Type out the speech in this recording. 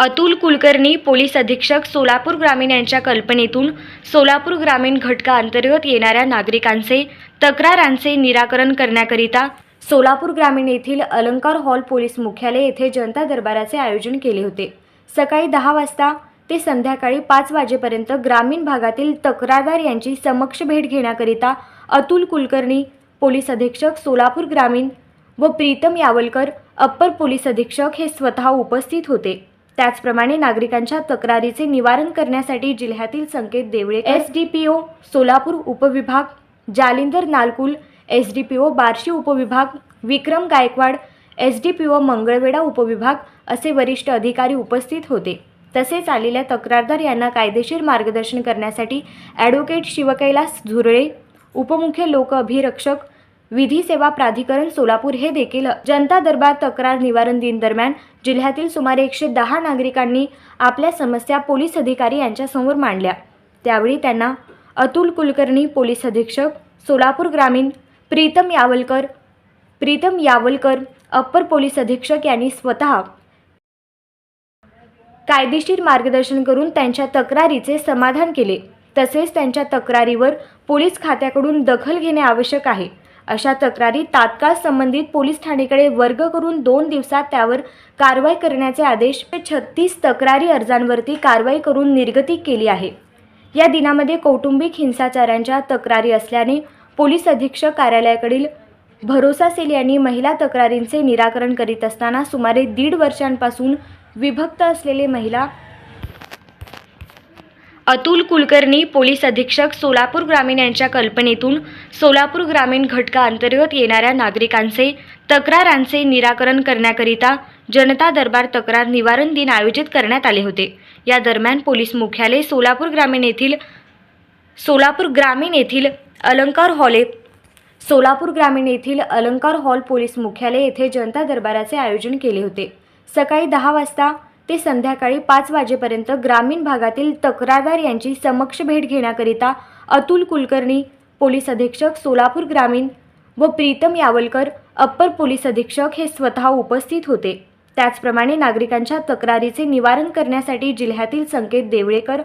Atul Kulkarni police अधीक्षक सोलापूर ग्रामीण यांच्या कल्पनेतून सोलापूर ग्रामीण घटकाअंतर्गत येणाऱ्या नागरिकांचे तक्रारांचे निराकरण करण्याकरिता सोलापूर ग्रामीण येथील अलंकार हॉल पोलीस मुख्यालय येथे जनता दरबाराचे आयोजन केले होते. सकाळी दहा वाजता ते संध्याकाळी पाच वाजेपर्यंत ग्रामीण भागातील तक्रारदार यांची समक्ष भेट घेण्याकरिता अतुल कुलकर्णी पोलीस अधीक्षक सोलापूर ग्रामीण व प्रीतम यावलकर अप्पर पोलीस अधीक्षक हे स्वतः उपस्थित होते. त्याचप्रमाणे नागरिकांच्या तक्रारीचे निवारण करण्यासाठी जिल्ह्यातील Sanket Devle S D P O Solapur उपविभाग Jalindar Nalkul S D P O Barshi उपविभाग Vikram Gaikwad S D P O Mangalvedha उपविभाग असे वरिष्ठ अधिकारी उपस्थित होते. तसेच आलेल्या तक्रारदार यांना कायदेशीर मार्गदर्शन करण्यासाठी ॲडव्होकेट शिवकैलास झुरळे उपमुख्य लोक अभिरक्षक विधी सेवा प्राधिकरण सोलापूर हे देखील जनता दरबार तक्रार निवारण दिन दरम्यान जिल्ह्यातील सुमारे एकशे दहा नागरिकांनी आपल्या समस्या पोलीस अधिकारी यांच्यासमोर मांडल्या. त्यावेळी त्यांना अतुल कुलकर्णी पोलीस अधीक्षक सोलापूर ग्रामीण प्रीतम यावलकर प्रीतम यावलकर अप्पर पोलीस अधीक्षक यांनी स्वतः कायदेशीर मार्गदर्शन करून त्यांच्या तक्रारीचे समाधान केले. तसेच त्यांच्या तक्रारीवर पोलीस खात्याकडून दखल घेणे आवश्यक आहे. अशा तक्रारी तात्काळ संबंधित पोलीस ठाणेकडे वर्ग करून दोन दिवसात त्यावर कारवाई करण्याचे आदेश छत्तीस तक्रारी अर्जांवरती कारवाई करून निर्गती केली आहे. या दिनामध्ये कौटुंबिक हिंसाचारांच्या तक्रारी असल्याने पोलीस अधीक्षक कार्यालयाकडील भरोसा सेल यांनी महिला तक्रारींचे निराकरण करीत असताना सुमारे दीड वर्षांपासून विभक्त असलेले महिला अतुल कुलकर्णी पोलीस अधीक्षक सोलापूर ग्रामीण यांच्या कल्पनेतून सोलापूर ग्रामीण घटकाअंतर्गत येणाऱ्या नागरिकांचे तक्रारांचे निराकरण करण्याकरिता जनता दरबार तक्रार निवारण दिन आयोजित करण्यात आले होते. या दरम्यान पोलीस मुख्यालय सोलापूर ग्रामीण येथील सोलापूर ग्रामीण येथील अलंकार हॉल ये- सोलापूर ग्रामीण येथील अलंकार हॉल पोलीस मुख्यालय येथे जनता दरबाराचे आयोजन केले होते. सकाळी दहा वाजता ते संध्याकाळी पाच वाजेपर्यंत ग्रामीण भागातील तक्रारदार यांची समक्ष भेट घेण्याकरिता अतुल कुलकर्णी पोलीस अधीक्षक सोलापूर ग्रामीण व प्रीतम यावलकर अप्पर पोलीस अधीक्षक हे स्वतः उपस्थित होते. त्याचप्रमाणे नागरिकांच्या तक्रारीचे निवारण करण्यासाठी जिल्ह्यातील संकेत देवळेकर